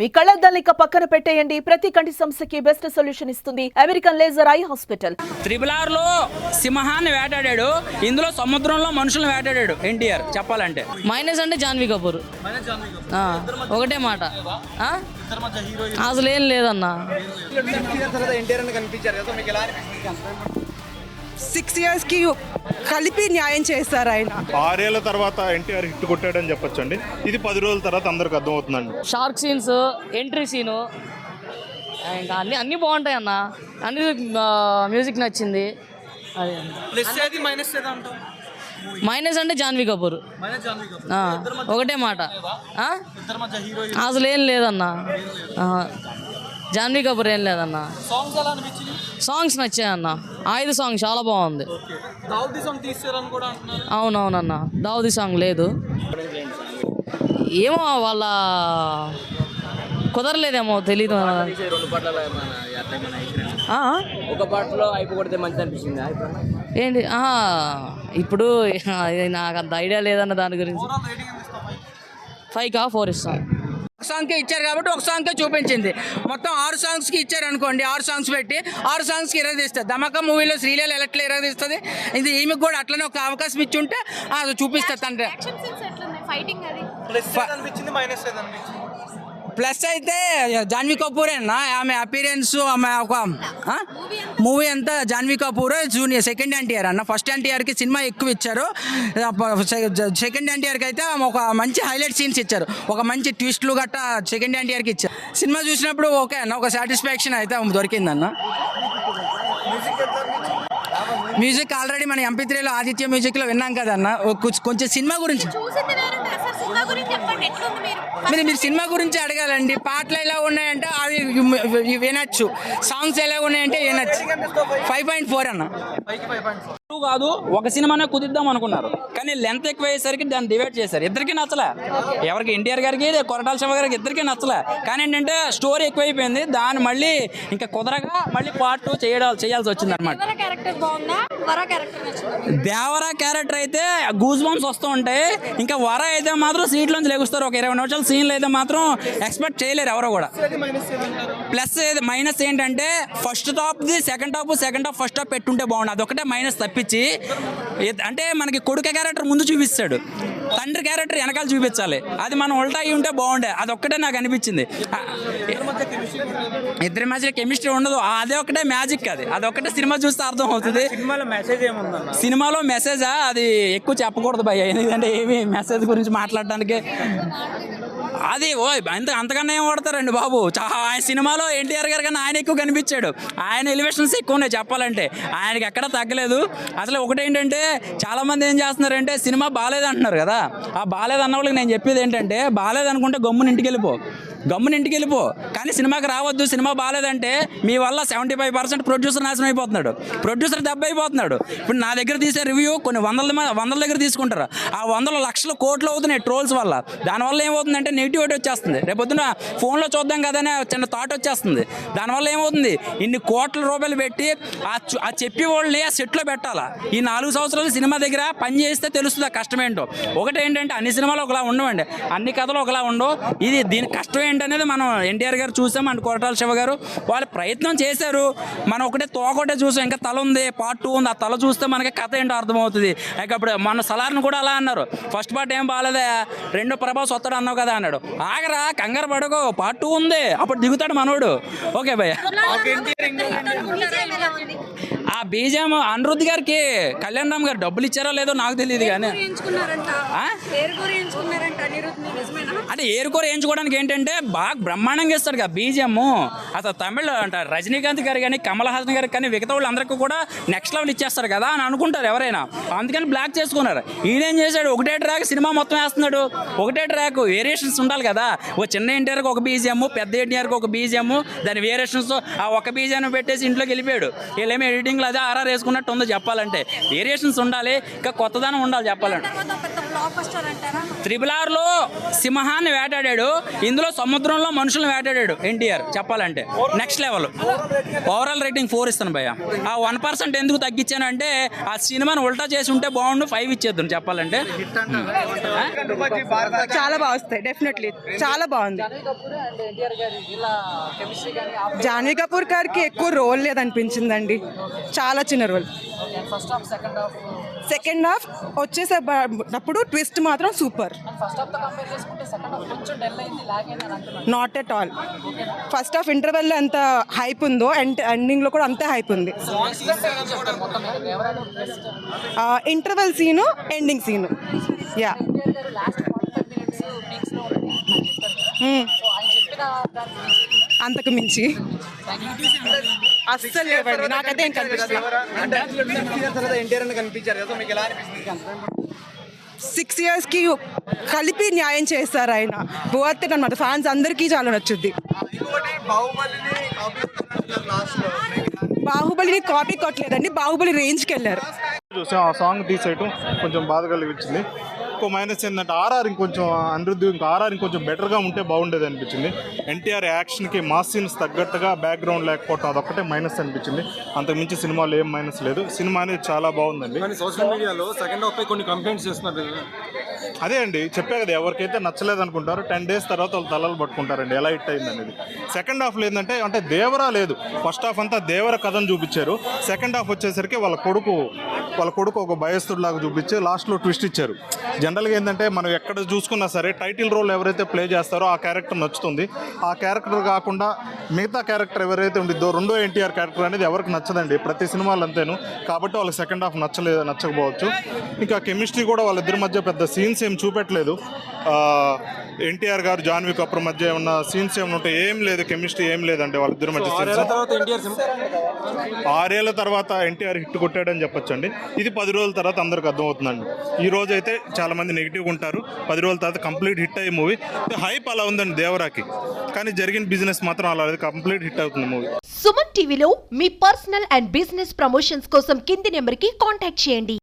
మీ కళ్ళద్దాలిక పక్కన పెట్టేయండి. ప్రతి కంటి సమస్యకి బెస్ట్ సొల్యూషన్ ఇస్తుంది. American laser eye hospital triple ఆర్లో సింహాన్ని వేటాడాడు. ఇందులో సముద్రంలో మనుషులను వేటాడాడు ఎన్టీఆర్. చెప్పాలంటే. మైనస్ అంటే జాన్వీ కపూర్. ఒకటే మాట. ఆ? అసలు ఏం లేదన్నా. సిక్స్ ఇయర్స్కి కలిపి న్యాయం చేస్తారు ఆయన. ఆరేళ్ళ తర్వాత ఎన్టీఆర్ హిట్ కొట్టాడని చెప్పొచ్చండి. ఇది పది రోజుల తర్వాత అందరికి అర్థమవుతుందండి. షార్క్ సీన్స్ ఎంట్రీ సీను ఇంకా అన్ని అన్నీ బాగుంటాయి అన్న. అన్ని మ్యూజిక్ నచ్చింది. అదే మైనస్ అంటే జాన్వీ కపూర్. ఒకటే మాట. ఆ? అసలు ఏం లేదన్నా. జాన్వీ కపూర్ ఏం లేదన్నా. సాంగ్స్ నచ్చాయి అన్న. ఐదు సాంగ్ చాలా బాగుంది. అవునవునన్న. దావుది సాంగ్ లేదు. ఏమో వాళ్ళ కుదరలేదేమో తెలీదు? ఒక పాటలో అయిపోకూడదే మంచిది అనిపించింది ఏంటి? ఇప్పుడు నాకు అంత ఐడియా లేదన్న దాని గురించి. ఫైవ్ కా ఫోర్ ఇస్తాను సాంగ్కే ఇచ్చారు కాబట్టి ఒక సాంగ్కే చూపించింది. మొత్తం ఆరు సాంగ్స్కి ఇచ్చారు అనుకోండి. ఆరు సాంగ్స్ పెట్టి ఆరు సాంగ్స్కి ఇరగదీస్తుంది ధమాకా మూవీలో శ్రీలీల ఎలక్ట్లా ఇరగదీస్తుంది ఇది ఈమెకు కూడా అట్లనే ఒక అవకాశం ఇచ్చి ఉంటే అది చూపిస్తుంది తండ్రి. ఫైటింగ్ అది. ప్లస్ అయితే జాన్వీ కపూర్ అన్న ఆమె అపీరెన్స్ ఆమె ఒక మూవీ అంతా జాన్వీ కపూర్ జూనియర్ సెకండ్ ఎన్టీఆర్ అన్న. ఫస్ట్ ఎన్టీఆర్కి సినిమా ఎక్కువ ఇచ్చారు. సెకండ్ ఎన్టీఆర్కి అయితే ఆమె ఒక మంచి హైలైట్ సీన్స్ ఇచ్చారు. ఒక మంచి ట్విస్ట్లు గట్టా సెకండ్ ఎన్టీఆర్కి ఇచ్చారు. సినిమా చూసినప్పుడు ఓకే అన్న ఒక సాటిస్ఫాక్షన్ అయితే దొరికిందన్న. మ్యూజిక్ ఆల్రెడీ మన ఎంపీ త్రీలో ఆదిత్య మ్యూజిక్లో విన్నాం కదన్న. కొంచెం- కొంచెం సినిమా గురించి. మీరు మీరు సినిమా గురించి అడగాలండి. పాటలు ఎలా ఉన్నాయంటే అవి వినొచ్చు. సాంగ్స్ ఎలా ఉన్నాయంటే వినొచ్చు. ఫైవ్ పాయింట్ ఫోర్ అన్న. కాదు ఒక సినిమానే కుదిద్దాం అనుకున్నారు. కానీ లెంత్ ఎక్కువ అయ్యేసరికి దాన్ని డివైడ్ చేశారు. ఇద్దరికి నచ్చలే. ఎవరికి ఎన్టీఆర్ గారికి కొరటాల శివ గారికి ఇద్దరికి నచ్చలే. కానీ ఏంటంటే స్టోరీ ఎక్కువైపోయింది. దాన్ని మళ్ళీ ఇంకా కుదరగా మళ్ళీ పార్ట్ టూ చేయడాలి చేయాల్సి వచ్చింది అనమాట వర క్యారెక్టర్ బాగుందా? వర క్యారెక్టర్ నచ్చిందా? దేవరా క్యారెక్టర్ అయితే గూజ్ బంప్స్ వస్తూ ఉంటాయి. ఇంకా వర అయితే మాత్రం సీట్లోంచి లెగుస్తారు. ఒక ఇరవై నిమిషాల సీన్లు అయితే మాత్రం ఎక్స్పెక్ట్ చేయలేరు ఎవరో కూడా. ప్లస్ మైనస్ ఏంటంటే first టాప్ది second top second top first top పెట్టుంటే బాగుండు. అదొకటే మైనస్ తప్పించి అంటే మనకి కొడుక క్యారెక్టర్ ముందు చూపిస్తాడు. తండ్రి క్యారెక్టర్ వెనకాల చూపించాలి. అది మనం ఉల్టా అయి ఉంటే బాగుండే. అదొక్కటే నాకు అనిపించింది. ఇద్దరి మధ్య కెమిస్ట్రీ ఉండదు. అదే ఒకటే మ్యాజిక్ అది. అదొక్కటే సినిమా చూస్తే అర్థం అవుతుంది సినిమాలో మెసేజ్ ఏముందన్న? సినిమాలో మెసేజా అది ఎక్కువ చెప్పకూడదు భయ్య. ఎందుకంటే ఏమి మెసేజ్ గురించి మాట్లాడడానికి అది ఓ అంత అంతకన్నా ఏం వాడతారండి బాబు? చా ఆయన సినిమాలో ఎన్టీఆర్ గారు కన్నా ఆయన ఎక్కువ కనిపించాడు. ఆయన ఎలివేషన్స్ ఎక్కువ ఉన్నాయి చెప్పాలంటే. ఆయనకి ఎక్కడ తగ్గలేదు. అసలు ఒకటేంటంటే చాలా మంది ఏం చేస్తున్నారంటే సినిమా బాగాలేదు అంటున్నారు కదా. ఆ బాగాలేదు అన్న వాళ్ళకి నేను చెప్పేది ఏంటంటే బాగాలేదు అనుకుంటే గమ్మున ఇంటికి వెళ్ళిపో గమ్మున ఇంటికి వెళ్ళిపో. కానీ సినిమాకి రావద్దు సినిమా బాగాలేదంటే మీ వల్ల సెవెంటీ ఫైవ్ పర్సెంట్ ప్రొడ్యూసర్ నాశనం అయిపోతున్నాడు. ప్రొడ్యూసర్ దెబ్బ అయిపోతున్నాడు. ఇప్పుడు నా దగ్గర తీసే రివ్యూ కొన్ని వందల వందల దగ్గర తీసుకుంటారు. ఆ వందల లక్షల కోట్లు అవుతున్నాయి ట్రోల్స్ వల్ల. దానివల్ల ఏమవుతుందంటే నెగిటివిటీ వచ్చేస్తుంది. రేపు ఫోన్లో చూద్దాం కదా చిన్న థాట్ వచ్చేస్తుంది. దానివల్ల ఏమవుతుంది? ఇన్ని కోట్ల రూపాయలు పెట్టి ఆ ఆ చెప్పి వాళ్ళని ఆ సెట్లో పెట్టాలా? ఈ నాలుగు సంవత్సరాలు సినిమా దగ్గర పని చేస్తే తెలుస్తుంది ఆ కష్టం ఏంటో. ఒకటి ఏంటంటే అన్ని సినిమాలు ఒకలా ఉండవండి. అన్ని కథలు ఒకలా ఉండవు. ఇది దీని కష్టం ఏంటనేది మనం ఎన్టీఆర్ గారు చూసాం అండ్ కొరటాల శివ గారు. వాళ్ళు ప్రయత్నం చేశారు. మనం ఒకటే తోకొకటే చూసాం. ఇంకా తల ఉంది పార్ట్ టూ ఉంది. ఆ తల చూస్తే మనకి కథ ఏంటో అర్థమవుతుంది. ఇక అప్పుడు మన సలార్ని కూడా అలా అన్నారు. ఫస్ట్ పార్ట్ ఏం బాగాలేదా రెండో ప్రభాస్ వస్తాడు అన్నావు కదా అన్నాడు. ఆగరా కంగారు పడకు. పార్ట్ టూ ఉంది. అప్పుడు దిగుతాడు మనోడు. ఓకే భయ్య ఆ బీజం అనిరుద్ధ్ గారికి కళ్యాణ్ రామ్ గారు డబ్బులు ఇచ్చారో లేదో నాకు తెలియదు కానీ. అంటే ఏరుకోర వేయించుకోవడానికి ఏంటంటే బాగా బ్రహ్మాండంగా ఇస్తాడు కదా బీజిఎం అసలు తమిళ అంటే రజనీకాంత్ గారు కానీ కమల్ హాసన్ గారు కానీ మిగతా వాళ్ళందరికీ కూడా నెక్స్ట్ లెవెల్ ఇచ్చేస్తారు కదా అని అనుకుంటారు ఎవరైనా. అందుకని బ్లాక్ చేసుకున్నారు. ఈయనేం చేశాడు? ఒకటే ట్రాక్ సినిమా మొత్తం వేస్తున్నాడు. ఒకటే ట్రాక్ వేరియేషన్స్ ఉండాలి కదా. ఓ చిన్న ఎన్టీఆర్కి ఒక బీజిఎం పెద్ద ఎన్టీఆర్కి ఒక బీజిఎం దాని వేరియేషన్స్ ఆ ఒక బీజిఎం పెట్టేసి ఇంట్లోకి వెళ్ళిపోయాడు. వీళ్ళేమో ఎడిటింగ్లో అదే ఆర్ఆర్ వేసుకున్నట్టు ఉందో చెప్పాలంటే. వేరియేషన్స్ ఉండాలి ఇంకా కొత్తదనం ఉండాలి చెప్పాలంటే. త్రిబుల్ ఆర్లో సింహాన్ని వేటాడాడు. ఇందులో సముద్రంలో మనుషులను వేటాడాడు ఎన్టీఆర్ చెప్పాలంటే. Next level overall rating four ఇస్తాను భయ్య. ఆ వన్ పర్సెంట్ ఎందుకు తగ్గించాను అంటే ఆ సినిమాని ఉల్టా చేసి ఉంటే బాగుండు ఫైవ్ ఇచ్చేద్దాం చెప్పాలంటే. చాలా బాగా వస్తాయి డెఫినెట్లీ చాలా బాగుంది. జాన్వీ కపూర్ గారికి ఎక్కువ రోల్ లేదనిపించిందండి. చాలా చిన్న రోల్ సెకండ్ హాఫ్ వచ్చేసేటప్పుడు ట్విస్ట్ మాత్రం super. Not at all first half ఇంటర్వెల్లో ఎంత హైప్ ఉందో అండ్ ఎండింగ్లో కూడా అంతే హైప్ ఉంది. Interval scene ending scene yeah అంతకు మించి. అస్సలు లేవండి నాకైతే ఏం కనిపిస్తుంది సిక్స్ ఇయర్స్కి కలిపి న్యాయం చేస్తారు ఆయన. పోతే అనమాట ఫ్యాన్స్ అందరికీ చాలా నచ్చుద్ది. బాహుబలిని కాపీ కొట్టలేదండి. బాహుబలి రేంజ్కి వెళ్ళారు. చూసాం. ఆ సాంగ్ తీసేయటం కొంచెం బాధ కలిగించింది. ఇంకో మైనస్ ఏంటంటే ఆర్ఆర్ ఇంకొంచెం అనిరుద్ధి ఇంకా ఆర్ఆర్ ఇంకొంచెం బెటర్గా ఉంటే బాగుండేది అనిపించింది. ఎన్టీఆర్ యాక్షన్కి మాస్ సీన్స్ తగ్గట్టుగా బ్యాక్గ్రౌండ్ లేకపోవటం అదొక్కటే మైనస్ అనిపించింది. అంతకుమించి సినిమాలో ఏం మైనస్ లేదు. సినిమా అనేది చాలా బాగుందండి. సోషల్ మీడియాలో సెకండ్ హాఫ్ కొన్ని కంప్లైంట్స్ చేస్తున్నారు అదే అండి చెప్పే కదా ఎవరికైతే నచ్చలేదు అనుకుంటారో టెన్ డేస్ తర్వాత వాళ్ళు తలలు పట్టుకుంటారండి ఎలా హిట్ అయింది అనేది. సెకండ్ హాఫ్లో ఏంటంటే అంటే దేవరా లేదు. ఫస్ట్ హాఫ్ అంతా దేవర కథను చూపించారు. సెకండ్ హాఫ్ వచ్చేసరికి వాళ్ళ కొడుకు వాళ్ళ కొడుకు ఒక భయస్తుడిలాగా చూపించి లాస్ట్లో ట్విస్ట్ ఇచ్చారు. జనరల్గా ఏంటంటే మనం ఎక్కడ చూసుకున్నా సరే టైటిల్ రోల్ ఎవరైతే ప్లే చేస్తారో ఆ క్యారెక్టర్ నచ్చుతుంది. ఆ క్యారెక్టర్ కాకుండా మిగతా క్యారెక్టర్ ఎవరైతే ఉండిద్దో రెండో ఎన్టీఆర్ క్యారెక్టర్ అనేది ఎవరికి నచ్చదండి. ప్రతి సినిమాలు అంతేను. కాబట్టి వాళ్ళకి సెకండ్ హాఫ్ నచ్చలేదు నచ్చకపోవచ్చు. ఇంకా కెమిస్ట్రీ కూడా వాళ్ళిద్దరి మధ్య పెద్ద సీన్స్ ఏం చూపెట్టలేదు. ఎన్టీఆర్ గారు జాన్వీ కపూర్ మధ్య ఏమన్నా సీన్స్ ఏమైనా ఉంటే ఏం లేదు కెమిస్ట్రీ ఏం లేదండి వాళ్ళిద్దరి మధ్య ఆరేళ్ళ సీన్స్ తర్వాత ఎన్టీఆర్ ఆరేళ్ళ తర్వాత ఎన్టీఆర్ హిట్ కొట్టాడని చెప్పొచ్చండి. ఇది పది రోజుల తర్వాత అందరికి అర్థమవుతుందండి. ఈ రోజు అయితే చాలా మంది నెగిటివ్ ఉంటారు. పది రోజుల తర్వాత కంప్లీట్ హిట్ అయ్యే మూవీ హైప్ అలా ఉందండి దేవరాకి. కానీ జరిగిన బిజినెస్ మాత్రం అలా లేదు. కంప్లీట్ హిట్ అవుతుంది మూవీ సుమన్ టీవీలో మీ పర్సనల్ అండ్ బిజినెస్ ప్రమోషన్స్ కోసం కింది నెంబర్కి కాంటాక్ట్ చేయండి.